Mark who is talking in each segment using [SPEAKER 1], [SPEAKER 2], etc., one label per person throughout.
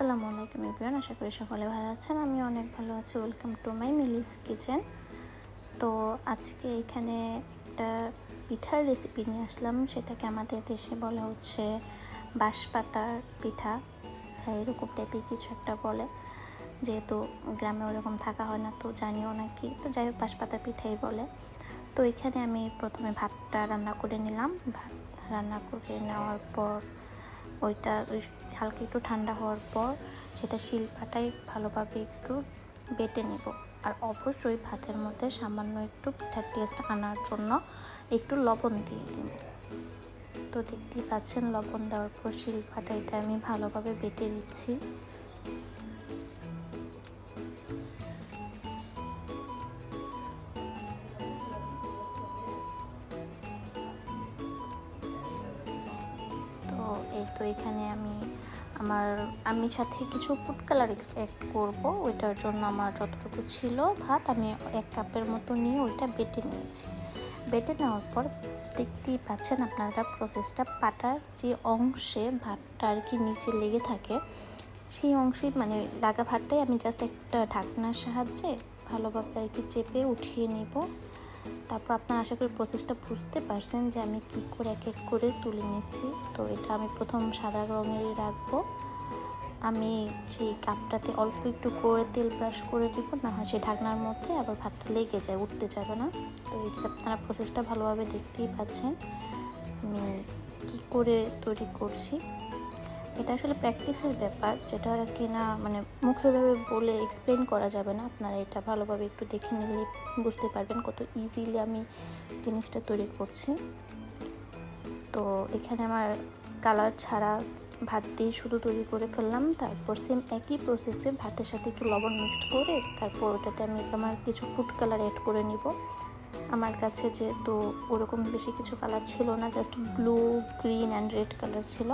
[SPEAKER 1] আসসালামু আলাইকুম এভরিওয়ান আশা করি সকলে ভালো আছেন। আমি অনেক ভালো আছি। Welcome to my Mili's kitchen তো আজকে এখানে একটা পিঠার রেসিপি নিয়ে আসলাম। সেটাকে আমাদের দেশে বলা হচ্ছে বাঁশপাতার পিঠা। হ্যাঁ, এরকম টাইপের কিছু একটা বলে। যেহেতু গ্রামে ওরকম থাকা হয় না তো জানিও না কি। তো যাই হোক বাঁশপাতার পিঠাই বলে। তো এখানে আমি প্রথমে ভাতটা রান্না করে নিলাম। ভাত রান্না করে নেওয়ার পর ওইটা ওই হালকা একটু ঠান্ডা হওয়ার পর সেটা শিলপাটাই ভালোভাবে একটু বেটে নেব। আর অবশ্যই ভাতের মধ্যে সামান্য একটু পিঠার টেস্ট আনার জন্য একটু লবণ দিয়ে দিব। তো দেখতেই পাচ্ছেন, লবণ দেওয়ার পর শিলপাটা এটা আমি ভালোভাবে বেটে নিচ্ছি। এই তো এখানে আমি আমার, আমি সাথে কিছু ফুড কালার অ্যাড করব। ওইটার জন্য আমার যতটুকু ছিল ভাত, আমি এক কাপের মতো নিয়ে ওইটা বেটে নিয়েছি। বেটে নেওয়ার পর দেখতেই পাচ্ছেন আপনারা প্রসেসটা পাটার যে অংশে ভাতটা আর কি নিচে লেগে থাকে, সেই অংশে মানে লাগা ভাতটাই আমি জাস্ট একটা ঢাকনার সাহায্যে ভালোভাবে আর কি চেপে উঠিয়ে নেব। তারপর আপনার আশা করি প্রসেসটা বুঝতে পারছেন যে আমি কি করে এক এক করে তুলে নিচ্ছি তো এটা আমি প্রথম সাদা রঙেরই রাখব। আমি সেই কাপটাতে অল্প একটু করে তেল ব্রাশ করে দিব, না হয় সেই ঢাকনার মধ্যে আবার ভাতটা লেগে যায়, উঠতে যাবে না। তো এই যে আপনারা প্রসেসটা ভালোভাবে দেখতেই পাচ্ছেন আমি কী করে তৈরি করছি। এটা আসলে প্র্যাকটিসের ব্যাপার, যেটা কিনা মানে মুখেভাবে বলে এক্সপ্লেন করা যাবে না। আপনারা এটা ভালোভাবে একটু দেখে নিলে বুঝতে পারবেন কত ইজিলি আমি জিনিসটা তৈরি করছি। তো এখানে আমার কালার ছাড়া ভাত দিয়ে শুধু তৈরি করে ফেললাম, তারপর সেম একই প্রসেসে ভাতের সাথে একটু লবণ মিক্সড করে, তারপর ওটাতে আমি আমার কিছু ফুড কালার অ্যাড করে নিব। আমার কাছে যেহেতু ওরকম বেশি কিছু কালার ছিল না just blue green and red colour ছিল।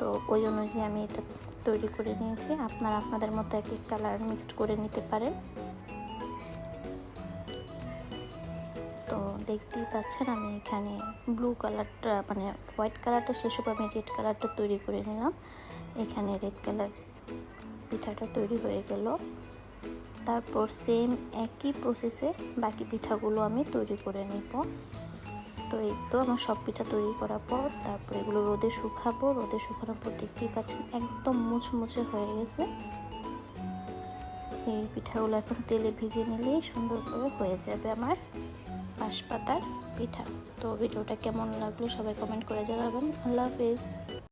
[SPEAKER 1] তো ওই অনুযায়ী আমি এটা তৈরি করে নিয়েছি। আপনারা আপনাদের মতো এক এক কালার মিক্সড করে নিতে পারেন। তো দেখতেই পাচ্ছেন আমি এখানে ব্লু কালারটা মানে হোয়াইট কালারটা শেষ আমি রেড কালারটা তৈরি করে নিলাম। এখানে রেড কালার পিঠাটা তৈরি হয়ে গেল। তারপর সেম একই প্রসেসে বাকি পিঠাগুলো আমি তৈরি করে নিব। তো এই তো আমার সব পিঠা তৈরি করার পর তারপর এগুলো রোদে শুকাবো। রোদে শুকানোর পর দেখতেই পাচ্ছেন একদম মুচমুচে হয়ে গেছে। এই পিঠাগুলো এখন তেলে ভিজে নিলেই সুন্দর করে হয়ে যাবে আমার বাঁশপাতার পিঠা। তো ভিডিওটা কেমন লাগল সবাই কমেন্ট করে জানাবেন। আল্লাহ হাফিজ।